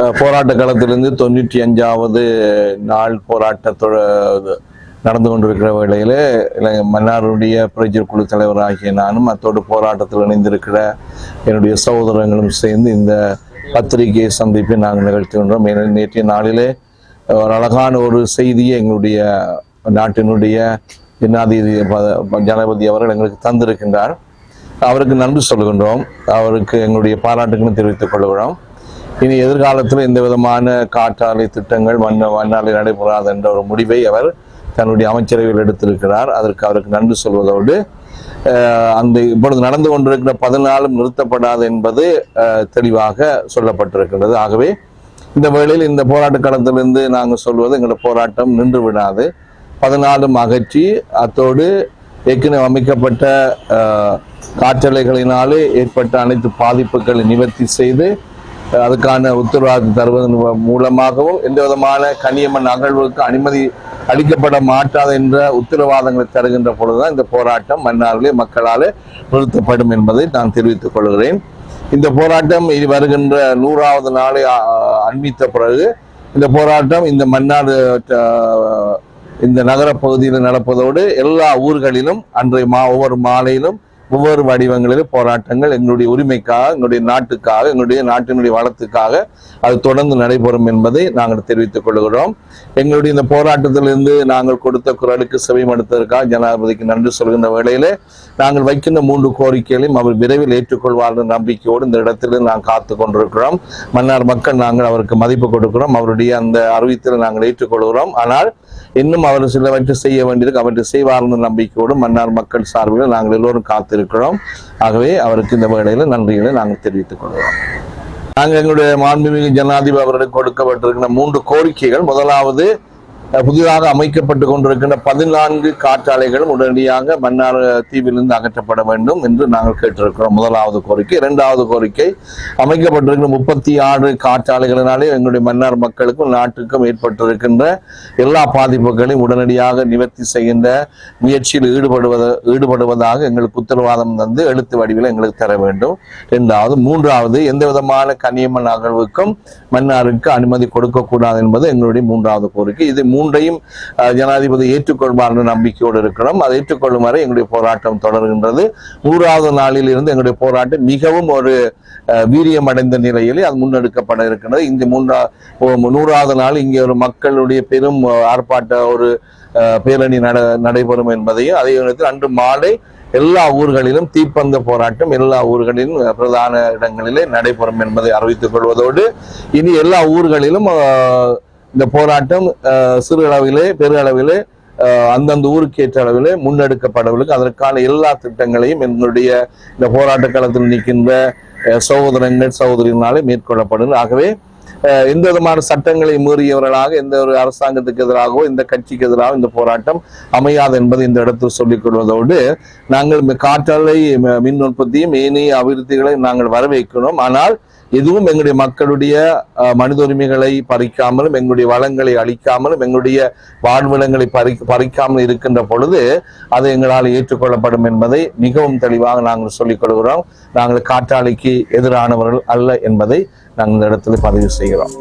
போராட்ட காலத்திலிருந்து தொண்ணூற்றி அஞ்சாவது நாள் போராட்டத்தோட நடந்து கொண்டிருக்கிற வேளையில் இலங்கை மன்னாருடைய பிரஜர் குழு தலைவராகிய நானும் அத்தோடு போராட்டத்தில் இணைந்திருக்கிற என்னுடைய சகோதரங்களும் சேர்ந்து இந்த பத்திரிகையை சந்திப்பை நாங்கள் நிகழ்த்துகின்றோம் ஏனெனில் நேற்றைய நாளிலே ஒரு அழகான ஒரு செய்தியை எங்களுடைய நாட்டினுடைய ஜனாதிபதி ஜனாதிபதி அவர்கள் எங்களுக்கு தந்திருக்கின்றார். அவருக்கு நன்றி சொல்கின்றோம் அவருக்கு எங்களுடைய பாராட்டுகளும் தெரிவித்துக் கொள்கிறோம். இனி எதிர்காலத்தில் எந்த விதமான காற்றாலை திட்டங்கள் மண் மண்ணாலை நடைபெறாது என்ற ஒரு முடிவை அவர் தன்னுடைய அமைச்சரவையில் எடுத்திருக்கிறார். அதற்கு அவருக்கு நன்றி சொல்வதோடு அந்த இப்பொழுது நடந்து கொண்டிருக்கிற பதினாலும் நிறுத்தப்படாது என்பது தெளிவாக சொல்லப்பட்டிருக்கின்றது. ஆகவே இந்த வேளையில் இந்த போராட்ட களத்திலிருந்து நாங்கள் சொல்வது எங்களோட போராட்டம் நின்று விடாது. பதினாலும் அகற்றி அத்தோடு ஏற்கனவே அமைக்கப்பட்ட காற்றலைகளினாலே ஏற்பட்ட அனைத்து பாதிப்புகளை நிவர்த்தி செய்து அதுக்கான உத்தரவாதம் தருவதன் மூ- மூலமாகவும் எந்த விதமான கனியம்மன் அகழ்வுக்கு அனுமதி அளிக்கப்பட மாட்டாது என்ற உத்தரவாதங்களை தருகின்ற பொழுதுதான் இந்த போராட்டம் மன்னாரிலே மக்களாலே நிறுத்தப்படும் என்பதை நான் தெரிவித்துக் கொள்கிறேன். இந்த போராட்டம் இனி வருகின்ற நூறாவது நாளை அண்மித்த பிறகு இந்த போராட்டம் இந்த மன்னார் இந்த நகர பகுதியில் நடப்பதோடு எல்லா ஊர்களிலும் அன்றைய மா ஒவ்வொரு மாலையிலும் ஒவ்வொரு வடிவங்களிலும் போராட்டங்கள் எங்களுடைய உரிமைக்காக எங்களுடைய நாட்டுக்காக எங்களுடைய நாட்டினுடைய வளத்துக்காக அது தொடர்ந்து நடைபெறும் என்பதை நாங்கள் தெரிவித்துக் கொள்கிறோம். எங்களுடைய இந்த போராட்டத்திலிருந்து நாங்கள் கொடுத்த குரலுக்கு செவிமடுத்ததற்காக ஜனாதிபதிக்கு நன்றி சொல்கின்ற வேளையிலே நாங்கள் வைக்கின்ற மூன்று கோரிக்கைகளையும் அவர் விரைவில் ஏற்றுக்கொள்வார் நம்பிக்கையோடு இந்த இடத்தில் நாங்கள் காத்து கொண்டிருக்கிறோம். மன்னார் மக்கள் நாங்கள் அவருக்கு மதிப்பு கொடுக்கிறோம். அவருடைய அந்த அறிவித்தல் நாங்கள் ஏற்றுக்கொள்கிறோம். ஆனால் இன்னும் அவர் சிலவற்றை செய்ய வேண்டியது அவற்றை செய்வார் என்ற நம்பிக்கையோடு மன்னார் மக்கள் சார்பில் நாங்கள் எல்லோரும் காத்திருக்கிறோம். ஆகவே அவருக்கு இந்த வேளையில் நன்றிகளை நாங்கள் தெரிவித்துக் கொள்கிறோம். நாங்கள் எங்களுடைய மாண்புமிகு ஜனாதிபதி அவர்களுக்கு கொடுக்கப்பட்டிருக்கிற மூன்று கோரிக்கைகள். முதலாவது புதிதாக அமைக்கப்பட்டு கொண்டிருக்கின்ற பதினான்கு காற்றாலைகளும் உடனடியாக மன்னார் தீவிலிருந்து அகற்றப்பட வேண்டும் என்று நாங்கள் கேட்டிருக்கிறோம். முதலாவது கோரிக்கை. இரண்டாவது கோரிக்கை அமைக்கப்பட்டிருக்கிற முப்பத்தி ஆறு காற்றாலைகளினாலே எங்களுடைய மன்னார் மக்களுக்கும் நாட்டுக்கும் ஏற்பட்டிருக்கின்ற எல்லா பாதிப்புகளையும் உடனடியாக நிவர்த்தி செய்கின்ற முயற்சியில் ஈடுபடுவத ஈடுபடுவதாக எங்களுக்கு உத்தரவாதம் தந்து எழுத்து வடிவில் எங்களுக்கு தர வேண்டும். இரண்டாவது மூன்றாவது எந்த விதமான கனியம்மன் அகழ்வுக்கும் மன்னாருக்கு அனுமதி கொடுக்கக்கூடாது என்பது எங்களுடைய மூன்றாவது கோரிக்கை. இது மூன்றையும் ஜனாதிபதி ஏற்றுக்கொள்வார் என்ற நம்பிக்கையோடு இருக்கிறோம். அதை ஏற்றுக்கொள்ளும் வரை எங்களுடைய போராட்டம் தொடர்கின்றது. நூறாவது நாளில் இருந்து எங்களுடைய போராட்டம் மிகவும் ஒரு வீரியம் வீரியமடைந்த நிலையிலே அது முன்னெடுக்கப்பட இருக்கின்றது இந்த மூன்றா நூறாவது நாள் இங்கே ஒரு மக்களுடைய பெரும் ஆர்ப்பாட்ட ஒரு பேரணி நட நடைபெறும் என்பதையும் அதே நேரத்தில் அன்று மாலை எல்லா ஊர்களிலும் தீப்பந்த போராட்டம் எல்லா ஊர்களிலும் பிரதான இடங்களிலே நடைபெறும் என்பதை அறிவித்துக் கொள்வதோடு இனி எல்லா ஊர்களிலும் இந்த போராட்டம் சிறு அளவிலே பெரு அளவிலே அந்தந்த ஊருக்கு ஏற்ற அளவிலே முன்னெடுக்கப்படவில்லை அதற்கான எல்லா திட்டங்களையும் எங்களுடைய இந்த போராட்ட களத்தில் நிற்கின்ற சகோதரங்கள் சகோதரிகளாலே மேற்கொள்ளப்படும் ஆகவே எந்த விதமான சட்டங்களை மீறியவர்களாக எந்த ஒரு அரசாங்கத்துக்கு எதிராகவோ இந்த கட்சிக்கு எதிராக இந்த போராட்டம் அமையாது என்பதை இந்த இடத்தில் சொல்லிக் கொள்வதோடு நாங்கள் காற்றலை மின் உற்பத்தியும் ஏனைய அபிவிருத்திகளை நாங்கள் வரவேற்கிறோம். ஆனால் எதுவும் எங்களுடைய மக்களுடைய மனித உரிமைகளை பறிக்காமலும் எங்களுடைய வளங்களை அழிக்காமலும் எங்களுடைய வாழ்விடங்களை பறி பறிக்காமல் இருக்கின்ற பொழுது அது எங்களால் ஏற்றுக்கொள்ளப்படும் என்பதை மிகவும் தெளிவாக நாங்கள் சொல்லிக் கொள்கிறோம். நாங்கள் காற்றாலைக்கு எதிரானவர்கள் அல்ல என்பதை நாங்கள் இந்த இடத்துல பதிவு செய்கிறோம்.